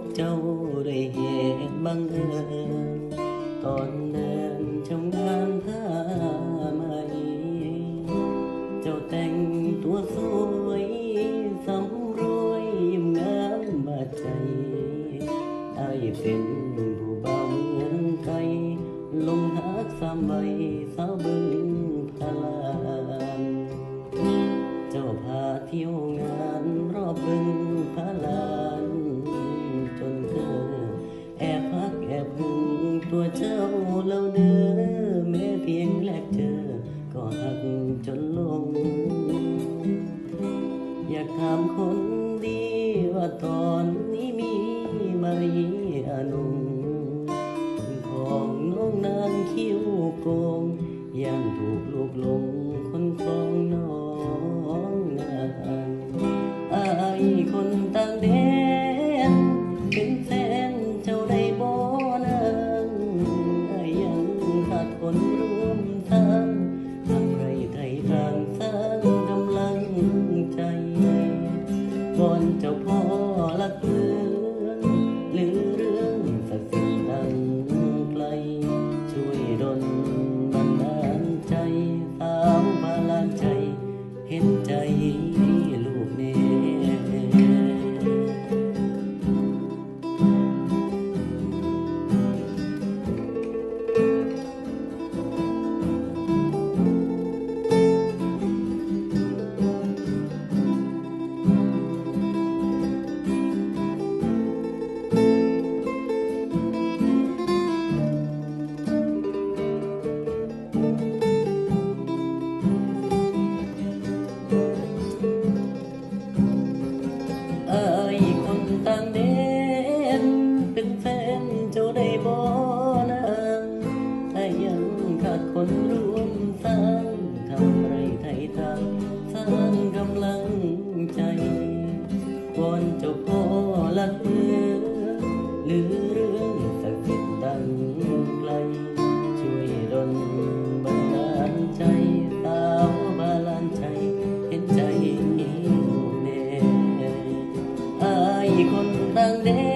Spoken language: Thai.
บเจ้าได้เหตุบังเอิญตอนเดินชมงานผ้าไหมเจ้าแต่งตัวสวยสำรวยยิ้มงามบาดใจอายเป็นผู้เบาเมืองไกลลงหักสามใบสาวบึงพลานเจ้าพาเที่ยวงาน อบบึงพลานจนเธอ แอบพักแอบหึงตัวเจ้าเล่าเด้อแม้เพียงแลกเจอ ก็หักจนลง อยากถามคนดีว่าตอนนี้มีมารีอนุงคนของน้องนางคิ้วโกงย่านถูกลูกลงำลังใจวอนจ้พ่อละเอือหรือเรื่องสักดิ์ดังไกล ช่วยดนบันดาลใจสาวบาลานใจ เห็นใจแม่ไอคนตั้งเดน